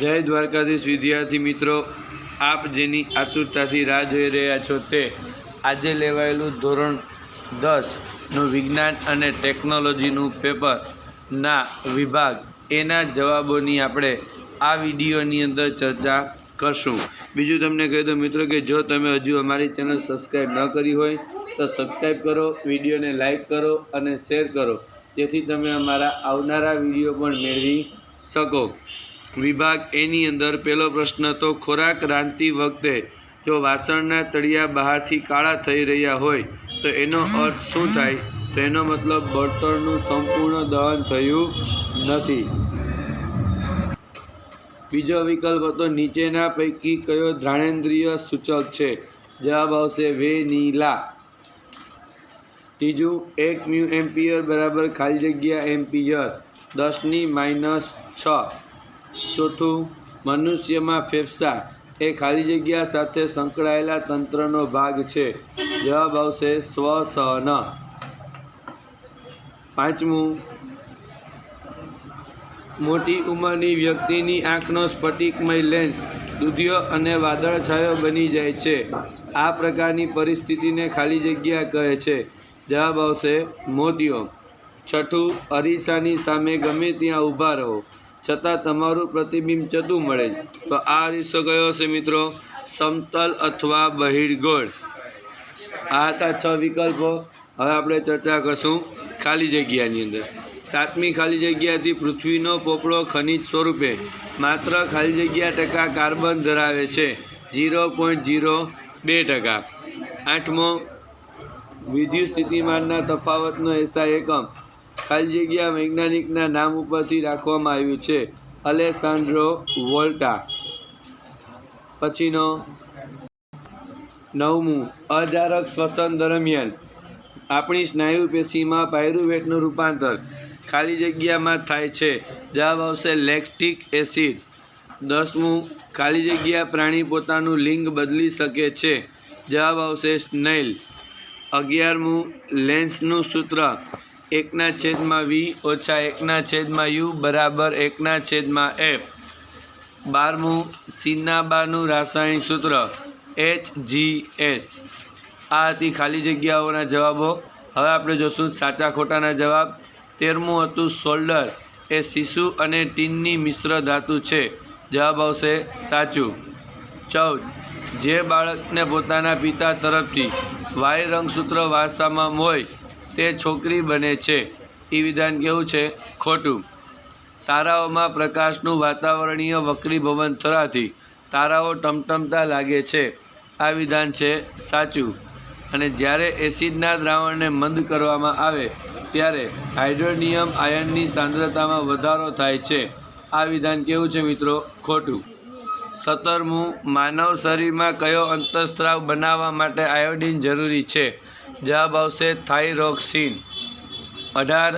જય દ્વારકાધીશ વિદ્યાર્થી મિત્રો, આપ જેની આતુરતાથી રાહ જોઈ રહ્યા છો તે આજે લેવાયેલું ધોરણ દસનું વિજ્ઞાન અને ટેકનોલોજીનું પેપરના વિભાગ, એના જવાબોની આપણે આ વિડીયોની અંદર ચર્ચા કરશું. બીજું તમને કહી દઉં મિત્રો કે જો તમે હજુ અમારી ચેનલ સબસ્ક્રાઈબ ન કરી હોય, તો સબસ્ક્રાઈબ કરો, વિડીયોને લાઈક કરો અને શેર કરો. જેથી તમે અમારા આવનારા વીડિયો પણ મેળવી શકો વિભાગ એની અંદર પહેલો પ્રશ્ન તો ખોરાક રાંધતી વખતે જો વાસણના તળિયા બહારથી કાળા થઈ રહ્યા હોય, તો એનો અર્થ શું થાય? તો મતલબ બળતણનું સંપૂર્ણ દહન થયું નથી. બીજો વિકલ્પ હતો નીચેના પૈકી કયો ધ્રાણેન્દ્રિય સૂચક છે? જવાબ આવશે વેનીલા ત્રીજું, એક મ્યુ એમ્પિયર બરાબર ખાલી જગ્યા એમ્પિયર. દસની માઇનસ છ. ચોથું, મનુષ્યમાં ફેફસા. એ ખાલી જગ્યા સાથે સંકળાયેલા તંત્રનો ભાગ છે. જવાબ આવશે સ્વસહન. પાંચમું, મોટી ઉંમરની વ્યક્તિની આંખનો સ્ફટિકમય લેન્સ દૂધિયો અને વાદળછાયો બની જાય છે. આ પ્રકારની પરિસ્થિતિને ખાલી જગ્યા કહે છે. જવાબ આવશે મોતિયો છઠ્ઠું અરીસાની સામે ગમે ત્યાં ઊભા રહો. છતાં તમારું પ્રતિબિંબ ચતું મળે તો આ અરીસો કયો છે મિત્રો? સમતલ અથવા બહિર્ગોળ. આ હતા છ વિકલ્પો. હવે આપણે ચર્ચા કરશું ખાલી જગ્યાની અંદર. સાતમી ખાલી જગ્યાથી પૃથ્વીનો પોપડો ખનિજ સ્વરૂપે માત્ર ખાલી જગ્યા ટકા કાર્બન ધરાવે છે. ઝીરો પોઈન્ટ ઝીરો બે ટકા. આઠમો, વિદ્યુત સ્થિતિમાનના તફાવતનો એસા એકમ. ખાલી જગ્યા વૈજ્ઞાનિકના નામ ઉપરથી રાખવામાં આવ્યું છે. Alessandro Volta. પછીનો. નવમું, અજારક શ્વસન દરમિયાન. આપણી સ્નાયુ પેશીમાં પાયરુવેટનું રૂપાંતર ખાલી જગ્યામાં થાય છે. જવાબ આવશે લેક્ટિક એસિડ. દસમું, ખાલી જગ્યા પ્રાણી પોતાનું લિંગ બદલી શકે છે. જવાબ આવશે સ્નેલ. અગિયારમું, લેન્સનું સૂત્ર. એકના છેદમાં વી ઓછા એકના છેદમાં યુ બરાબર એકના છેદમાં એફ. બારમું સિન્નાબાનું રાસાયણિક સૂત્ર, એચ જી એસ. આ હતી ખાલી જગ્યાઓના જવાબો. હવે આપણે જોશું સાચા ખોટાના જવાબ. તેરમું હતું શોલ્ડર એ શિશુ અને ટીનની મિશ્ર ધાતુ છે. જવાબ આવશે સાચું. ચૌદ. જે બાળકને પોતાના પિતા તરફથી વાય રંગસૂત્ર વારસામાં હોય તે છોકરી બને છે. એ વિધાન કેવું છે? ખોટું. તારાઓમાં પ્રકાશનું વાતાવરણીય વક્રીભવન થવાથી તારાઓ ટમટમતા લાગે છે. આ વિધાન છે સાચું. અને જ્યારે એસિડના દ્રાવણને મંદ કરવામાં આવે, ત્યારે હાઇડ્રોનિયમ આયનની સાંદ્રતામાં વધારો થાય છે. આ વિધાન કેવું છે મિત્રો? ખોટું. સત્તરમું માનવ શરીરમાં કયો અંતઃસ્ત્રાવ બનાવવા માટે આયોડિન જરૂરી છે? જવાબ આવશે થાઇરોક્સિન. અઢાર,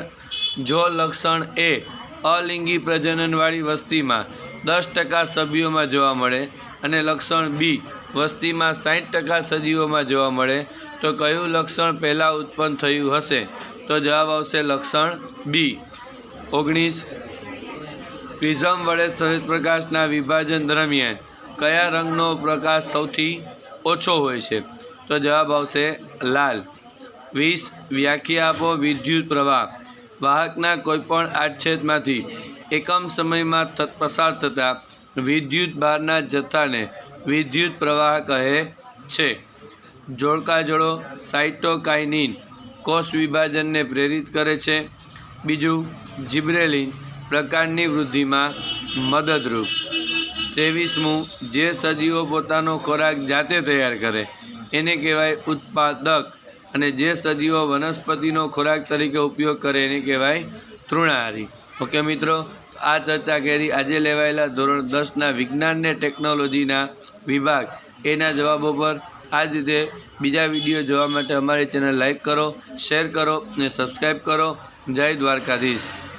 જો લક્ષણ એ અલિંગી પ્રજનનવાળી વસ્તીમાં દસ ટકા સભ્યોમાં જોવા મળે અને લક્ષણ બી વસ્તીમાં સાઠ ટકા સજીવોમાં જોવા મળે, તો કયું લક્ષણ પહેલાં ઉત્પન્ન થયું હશે? તો જવાબ આવશે લક્ષણ બી. ઓગણીસ, પ્રિઝમ વડે પ્રકાશના વિભાજન દરમિયાન કયા રંગનો પ્રકાશ સૌથી ઓછો હોય છે? તો જવાબ આવશે લાલ. વીસ, વ્યાખ્યા આપો વિદ્યુત પ્રવાહ. વાહકના કોઈપણ આડછેદમાંથી એકમ સમયમાં પસાર થતા વિદ્યુત ભારના જથ્થાને વિદ્યુત પ્રવાહ કહે છે. જોડકા જોડો સાઇટોકાઇનિન કોષ વિભાજનને પ્રેરિત કરે છે. બીજું, જિબ્રેલિન પ્રકારની વૃદ્ધિમાં મદદરૂપ. ત્રેવીસમું, જે સજીવો પોતાનો ખોરાક જાતે તૈયાર કરે એને કહેવાય ઉત્પાદક. અને જે સજીવો વનસ્પતિનો ખોરાક તરીકે ઉપયોગ કરે એને કહેવાય તૃણાહારી. ઓકે મિત્રો, આ ચર્ચા કરી. આજે લેવાયેલા ધોરણ દસના વિજ્ઞાન ને ટેકનોલોજીના વિભાગ. એના જવાબો પર આ જ રીતે બીજા વીડિયો જોવા માટે અમારી ચેનલ લાઈક કરો, શેર કરો અને સબસ્ક્રાઈબ કરો. જય દ્વારકાધીશ.